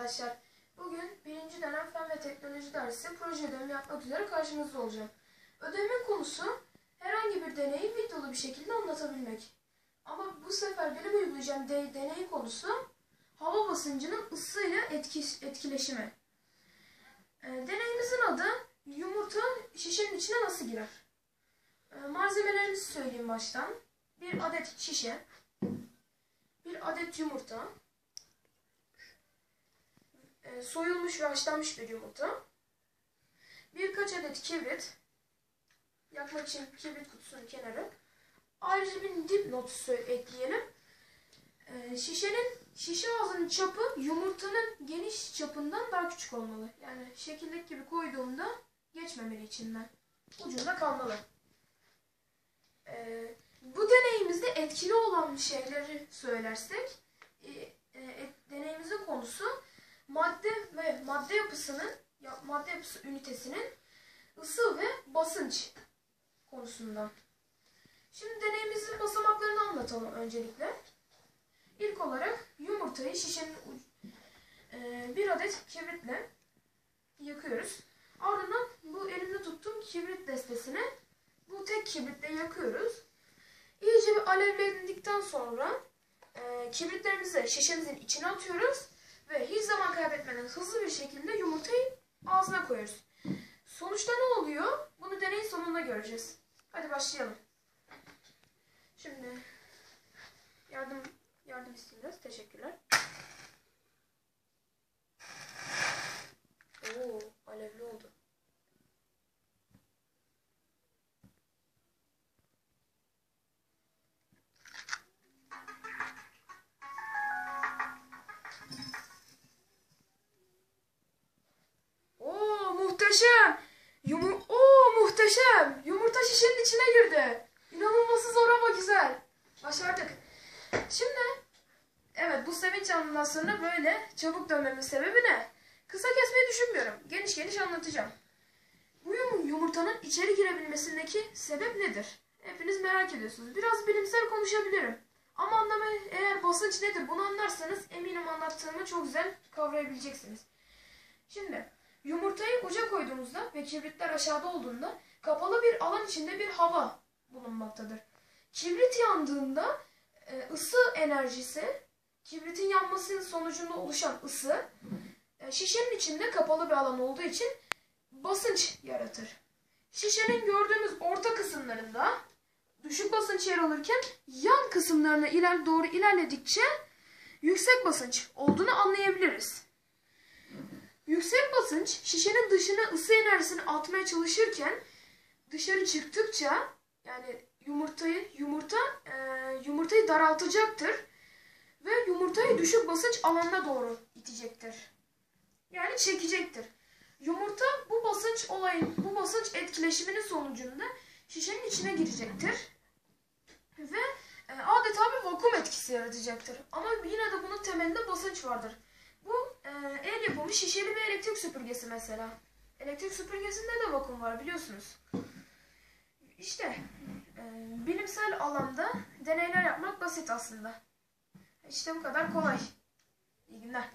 arkadaşlar. Bugün birinci dönem fen ve teknoloji dersi proje ödevimi yapmak üzere karşınızda olacağım. Ödevimin konusu herhangi bir deneyi videolu bir şekilde anlatabilmek. Ama bu sefer benim uygulayacağım de deney konusu hava basıncının ısıyla etki etkileşimi. E, deneyimizin adı yumurta şişenin içine nasıl girer? E, malzemelerimizi söyleyeyim baştan. Bir adet şişe, bir adet yumurta, soyulmuş ve haşlanmış bir yumurta, birkaç adet kibrit, yakmak için kibrit kutusunun kenarı, ayrıca bir dipnot ekleyelim. E, şişenin şişe ağzının çapı yumurtanın geniş çapından daha küçük olmalı. Yani şekildeki gibi koyduğumda geçmemeli içinden. Ucunda kalmalı. E, bu deneyimizde etkili olan şeyleri söylersek, e, e, deneyimizin konusu madde ve madde yapısının ya, madde yapısı ünitesinin ısı ve basınç konusundan. Şimdi deneyimizin basamaklarını anlatalım öncelikle. İlk olarak yumurtayı şişenin e, bir adet kibritle yakıyoruz. Ardından bu elimde tuttuğum kibrit destesini bu tek kibritle yakıyoruz. İyice bir alevlendikten sonra e, kibritlerimizi şişemizin içine atıyoruz ve hiç zaman kaybetmeden hızlı bir şekilde yumurtayı ağzına koyuyoruz. Sonuçta ne oluyor? Bunu deneyin sonunda göreceğiz. Hadi başlayalım. Şimdi yardım yardım isteyeceğiz. Teşekkürler. Muhteşem. Yumur Oo muhteşem. Yumurta şişenin içine girdi. İnanılması zor ama güzel. Başardık. Şimdi evet bu sevinç sonra böyle çabuk dönmemin sebebi ne? Kısa kesmeyi düşünmüyorum. Geniş geniş anlatacağım. Bu yum yumurtanın içeri girebilmesindeki sebep nedir? Hepiniz merak ediyorsunuz. Biraz bilimsel konuşabilirim. Ama anlamayı eğer basınç nedir bunu anlarsanız eminim anlattığımı çok güzel kavrayabileceksiniz. Şimdi yumurtayı uca koyduğumuzda ve kibritler aşağıda olduğunda kapalı bir alan içinde bir hava bulunmaktadır. Kibrit yandığında e, ısı enerjisi, kibritin yanmasının sonucunda oluşan ısı e, şişenin içinde kapalı bir alan olduğu için basınç yaratır. Şişenin gördüğümüz orta kısımlarında düşük basınç yer alırken yan kısımlarına iler doğru ilerledikçe yüksek basınç olduğunu anlayabiliriz. Yüksek basınç şişenin dışına ısı enerjisini atmaya çalışırken dışarı çıktıkça yani yumurtayı yumurta e, yumurtayı daraltacaktır ve yumurtayı düşük basınç alanına doğru itecektir. Yani çekecektir. Yumurta bu basınç olayın, bu basınç etkileşiminin sonucunda şişenin içine girecektir. Ve e, adeta bir vakum etkisi yaratacaktır. Ama yine de bunun temelinde basınç vardır. E, el yapımı şişeli bir elektrik süpürgesi mesela. Elektrik süpürgesinde de vakum var biliyorsunuz. İşte e, bilimsel alanda deneyler yapmak basit aslında. İşte bu kadar kolay. İyi günler.